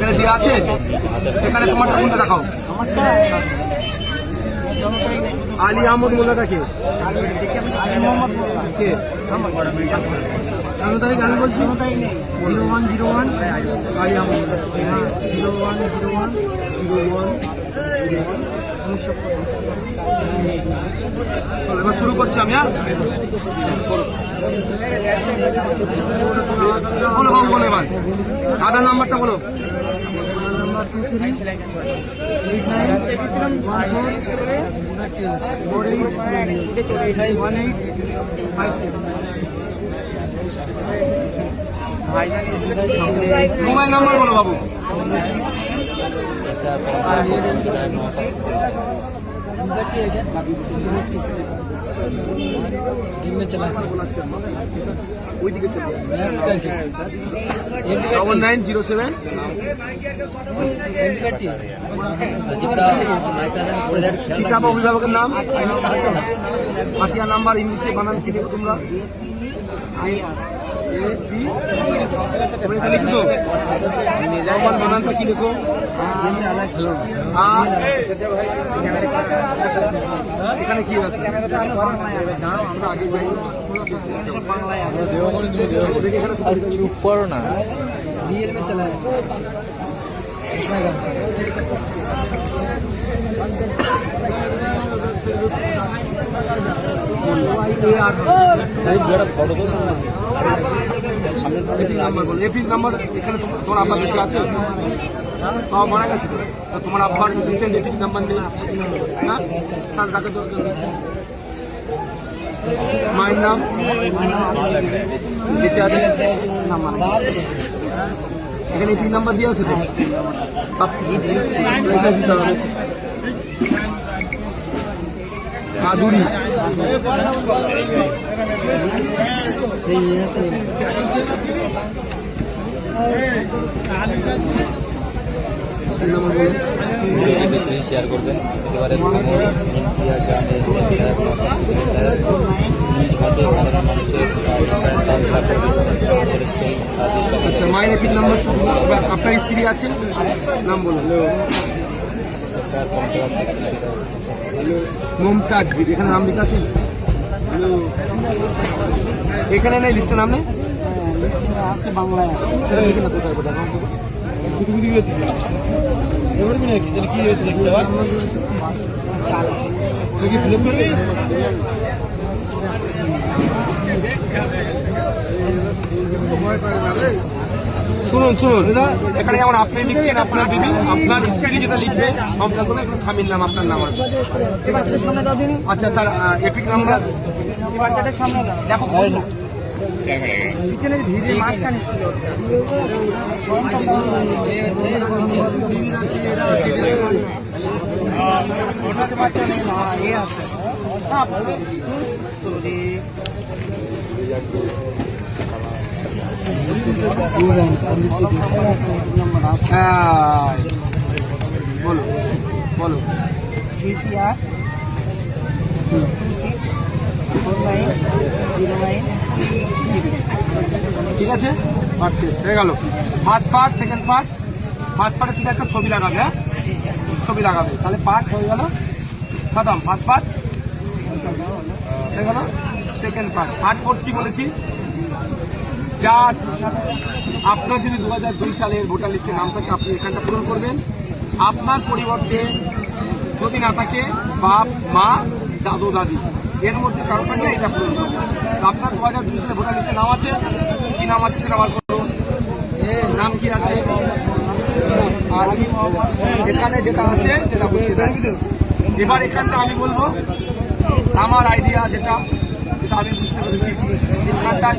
এখানে দেওয়া আছে? এখানে তোমারটা কোনটা দেখাও। আলী আহমদ মোল্লাটা কে? কে? তারিখ আমি বলছি? Zero one zero one. Ali Ahmed. Zero one zero one zero one চলো এবার শুরু করছি আমি হ্যাঁ? বলো বাবু, বলো এবার। আধার নাম্বারটা বলো। মোবাইল নাম্বার বলো বাবু। ওইদিকে ডবল নাইন জিরো সেভেন কিতাব অভিভাবকের নাম হাতিয়া নাম্বার ইংলিশে বানান দেবো তোমরা কি লিখো এখানে কি চুপ করো না। চলে এপির নাম্বার এখানে তোমার আব্বা বেশি আছে। তাও মারা গেছে। তোমার আব্বার রিসেন্ট নাম্বার নেই। তাকে তো মায়ের নাম? নিচে আছে। এখানে এপিক নাম্বার দিয়ে আছে তো? মাধুরী নাম্বার বলো শেয়ার করবেন। একেবারে ইমতিয়াজ আহমেদ সরকার নিজ হাতে সাধারণ মানুষের আচ্ছা মায়ের এপিক নাম্বার আপনার স্ত্রী আছে নাম বলো স্যার ফর্ম ফিল মমতাজ বিবি এখানে নাম লেখা আছে? এখানে নেই লিস্টে নাম নেই? আছে বাংলায় সেটা লিখে না কোথায় কোথায় কি ফিল্ম করবি? শুনুন শুনুন। এখানে যেমন আপনি লিখছেন আপনার বিবি আপনার স্ত্রী যেটা লিখবে আপনার কোনো একটা স্বামীর নাম আপনার নাম আচ্ছা তার এপিক নাম্বার? দেখো আছে। বলো বলো। CCR two six four nine zero nine ঠিক আছে? শেষ হয়ে গেল। First part second part first পার্টে শুধু একটা ছবি লাগাবে হ্যাঁ? ছবি লাগাবে। তাহলে পার্ট হয়ে গেল। খতম ফার্স্ট পার্ট হয়ে গেল। সেকেন্ড পার্ট থার্ড পার্ট কি বলেছি? যা আপনার যদি দু হাজার দুই সালের ভোটার লিস্টে নাম থাকে, আপনি এখানটা পূরণ করবেন। আপনার পরিবর্তে যদি না থাকে, বাপ, মা, দাদু, দাদি, এর মধ্যে কারও থাকলে এটা পূরণ করবেন। আপনার দু হাজার দুই সালে ভোটার লিস্টে নাম আছে? কি নাম আছে সেটা বার করুন। নাম কি আছে? এখানে যেটা আছে, সেটা বুঝিয়ে দেয় এবার এখানটা আমি বলব, আমার আইডিয়া যেটা যেটা আমি বুঝতে পেরেছি। এখানটায়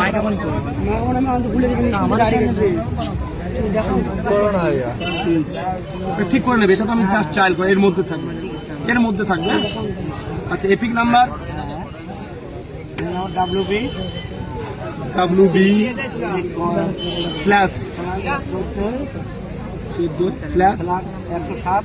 মাইক্রোফোন ঠিক করে নেবে এটা তো আমি জাস্ট চাইল করে এর মধ্যে থাকবে। এর মধ্যে থাকবে? আচ্ছা EPIC number W B W B flash চোদ্দ ফ্ল্যাশ একশো সাত।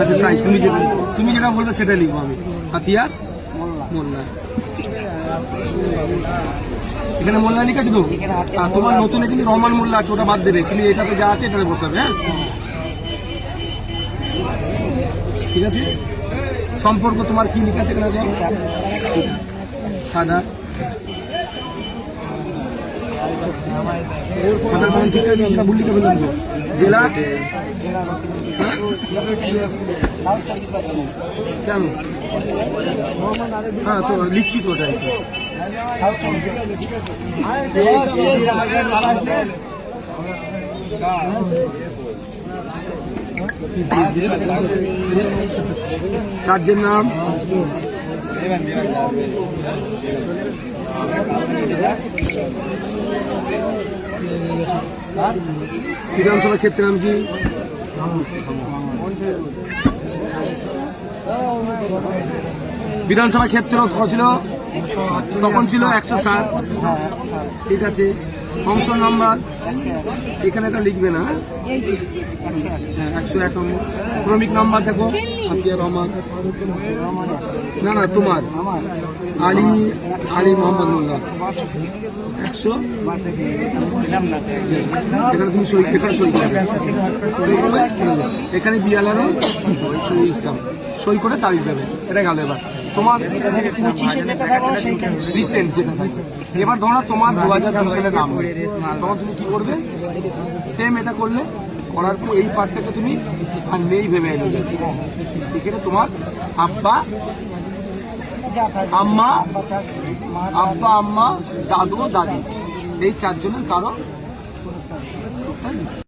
আচ্ছা সাইজ তুমি যেটা তুমি যেটা বলবে সেটা লিখব আমি। হাতিয়ার? মোল্লা। এখানে মোল্লা লিখেছো তো? আর তোমার নতুন কিন্তু রহমান মোল্লা আছে ওটা বাদ দেবে। তুমি এটাতে যা আছে এটাতে বসাবে হ্যাঁ? ঠিক আছে? সম্পর্ক তোমার কি লিখে আছে এখানে। সাদা। জেলা? হ্যাঁ তো লিখছি তো ওটাই রাজ্যের নাম? বিধানসভা ক্ষেত্রে নাম কি? বিধানসভা ক্ষেত্র ছিল? তখন ছিল একশো সাত ঠিক আছে। অংশ নাম্বার এখানে এটা লিখবে না হ্যাঁ একশো এক নম্বর ক্রমিক নাম্বার দেখো আতিয়া রহমান না না তোমার আলী আলী মোহাম্মদ মোল্লা একশো এখানে তুমি সই এখানে সই করবে। এখানে বিয়ালারও সই স্টাম্প সই করে তারিখ দেবে এটা গেল এবার তোমার রিসেন্ট যেটা। এবার ধরো তোমার দু হাজার দুই সালের নাম তখন তুমি কি করবে? সেম এটা করলে, করার পর এই পার্টটাকে তুমি আর নেই ভেবে এখানে তোমার আব্বা, আম্মা আব্বা, আম্মা, দাদু, দাদি। এই চারজনের কারও